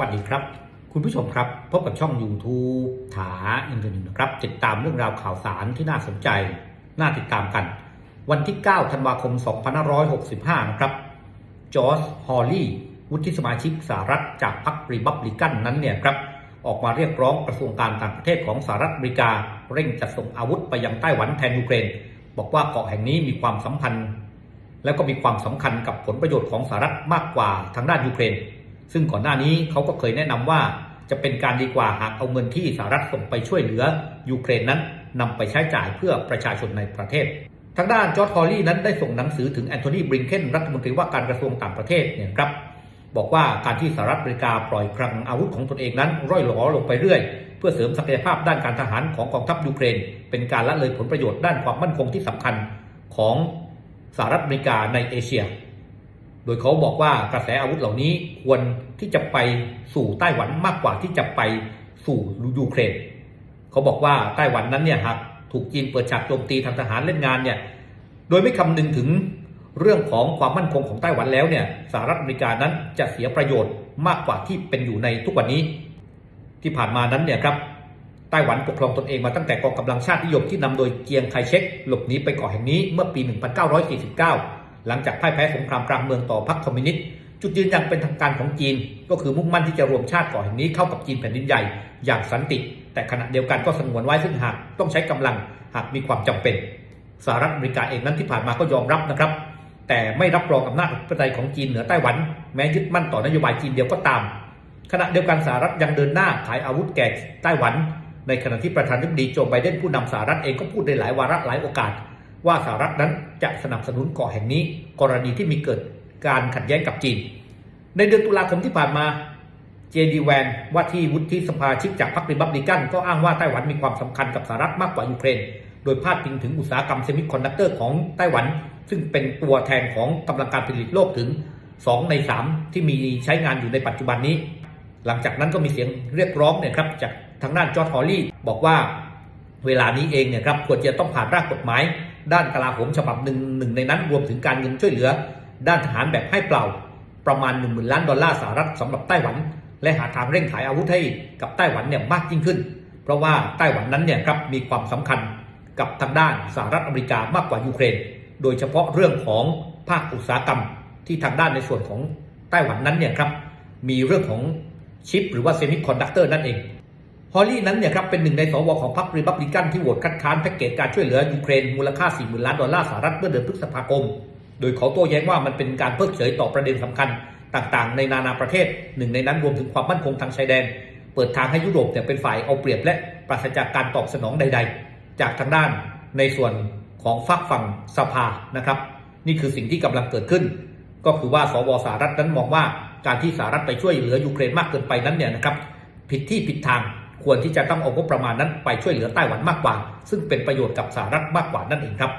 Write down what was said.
วัสดีครับ คุณผู้ชมครับ พบกับช่อง YouTube ถาอินเทอร์เน็ตนะครับ ติดตามเรื่องราวข่าวสารที่น่าสนใจ น่าติดตามกัน วันที่ 9 ธันวาคม 2565 นะครับ จอร์จฮอลลีย์วุฒิสมาชิกสหรัฐจากพรรครีบับลิกันนั้นเนี่ยครับ ออกมาเรียกร้องกระทรวงการต่างประเทศของสหรัฐอเมริกา เร่งจัดส่งอาวุธไปยังไต้หวันแทนยูเครน บอกว่าเกาะแห่งนี้มีความสัมพันธ์ แล้วก็มีความสำคัญกับผลประโยชน์ของสหรัฐมากกว่าทางด้านยูเครน ซึ่งก่อนหน้านี้เขาก็เคยแนะนำว่าจะเป็นการดีกว่าหากเอาเงินที่สหรัฐส่งไปช่วยเหลือยูเครนนั้นนำไปใช้จ่ายเพื่อประชาชนในประเทศ ทางด้านจอร์จฮอลลี่นั้นได้ส่งหนังสือถึงแอนโทนีบริงเคนรัฐมนตรีว่าการกระทรวงต่างประเทศเนี่ยครับบอกว่าการที่สหรัฐอเมริกาปล่อยคลังอาวุธของตนเองนั้น ร่อยหลอลงไปเรื่อย เพื่อเสริมศักยภาพด้านการทหารของกองทัพยูเครน เป็นการละเลยผลประโยชน์ด้านความมั่นคงที่สำคัญของสหรัฐอเมริกาในเอเชีย โดยเขาบอกว่ากระแสอาวุธเหล่านี้ควรที่จะไปสู่ไต้หวันมากกว่าที่จะไปสู่ยูเครนเขาบอกว่าไต้หวันนั้นเนี่ยหากถูกจีนเปิดฉากโจมตีทางทหารเล่นงานเนี่ยโดยไม่คำนึงถึงเรื่องของความมั่นคงของไต้หวันแล้วเนี่ยสหรัฐอเมริกานั้นจะเสียประโยชน์มากกว่าที่เป็นอยู่ในทุกวันนี้ ที่ผ่านมานั้นเนี่ยครับไต้หวันปกครองตนเองมาตั้งแต่กองกำลังชาตินิยมที่นำโดยเจียงไคเชกหลบหนีไปเกาะแห่งนี้เมื่อปี 1949 หลังจากพ่ายแพ้สงครามกลางเมืองต่อพรรคคอมมิวนิสต์จุดยืนอย่างเป็นทางการของจีน ก็คือมุ่งมั่นที่จะรวมชาติเกาะแห่งนี้เข้ากับจีนแผ่นดินใหญ่อย่างสันติ แต่ขณะเดียวกันก็สงวนไว้ซึ่งหากต้องใช้กำลังหากมีความจำเป็นสหรัฐอเมริกาเองนั้นที่ผ่านมาก็ยอมรับนะครับ แต่ไม่รับรองอำนาจอธิปไตยของจีนเหนือไต้หวัน แม้ยึดมั่นต่อนโยบายจีนเดียวก็ตาม ขณะเดียวกันสหรัฐยังเดินหน้าขายอาวุธแก่ไต้หวัน ในขณะที่ประธานาธิบดีโจไบเดนผู้นำสหรัฐเองก็พูดในหลายวาระหลายโอกาส ว่าสหรัฐนั้นจะสนับสนุนเกาะแห่งนี้ กรณีที่มีเกิดการขัดแย้งกับจีน ในเดือนตุลาคมที่ผ่านมาเจดีแวนว่าที่วุฒิสภาชิกจากพรรคริบับลิกันก็อ้างว่าไต้หวันมีความสำคัญกับสหรัฐมากกว่ายูเครน โดยพาดพิงถึงอุตสาหกรรมเซมิคอนดักเตอร์ของไต้หวัน ซึ่งเป็นตัวแทนของกำลังการผลิตโลกถึง 2 ใน 3 ที่มีใช้งานอยู่ในปัจจุบันนี้ หลังจากนั้นก็มีเสียงเรียกร้องเนี่ยครับจากทางด้านจอร์จฮอลลี่บอกว่า เวลานี้เองเนี่ยครับควรจะต้องผ่านร่างกฎหมาย ด้านกลาโหมฉบับหนึ่งหนึ่งในนั้นรวมถึงการเงินช่วยเหลือ ด้านทหารแบบให้เปล่า ประมาณ 1 0,000 ล้านดอลลาร์สหรัฐสำหรับไต้หวัน และหาทางเร่งขายอาวุธให้กับไต้หวันเนี่ยมากยิ่งขึ้น เพราะว่าไต้หวันนั้นเนี่ยครับมีความสำคัญกับทางด้านสหรัฐอเมริกามากกว่ายูเครน โดยเฉพาะเรื่องของภาคอุตสาหกรรม ที่ทางด้านในส่วนของไต้หวันนั้นเนี่ยครับมีเรื่องของชิป หรือว่าเซมิคอนดักเตอร์นั่นเอง ฮอลลี่นั้นเนี่ยครับเป็นหนึ่งในสวของพรรครีพับลิกันที่โหวตคัดค้านแพ็กเกจการช่วยเหลือยูเครนมูลค่า 40,000 ล้านดอลลาร์สหรัฐเมื่อเดือนพฤษภาคม โดยเขาโต้แย้งว่ามันเป็นการเพิกเฉยต่อประเด็นสำคัญต่างๆ ในนานาประเทศ หนึ่งในนั้นรวมถึงความมั่นคงทางชายแดน เปิดทางให้ยุโรปเนี่ยเป็นฝ่ายเอาเปรียบและปราศจากการตอบสนองใด ๆ จากทางด้านในส่วนของฝักฝั่งสภานะครับ นี่คือสิ่งที่กำลังเกิดขึ้น ก็คือว่าสวสหรัฐนั้นมองว่าการที่สหรัฐไปช่วยเหลือยูเครนมากเกินไปนั้นเนี่ยนะครับผิดที่ผิดทาง ควรที่จะต้องเอางบประมาณนั้นไปช่วยเหลือไต้หวันมากกว่า ซึ่งเป็นประโยชน์กับสหรัฐมากกว่านั่นเองครับ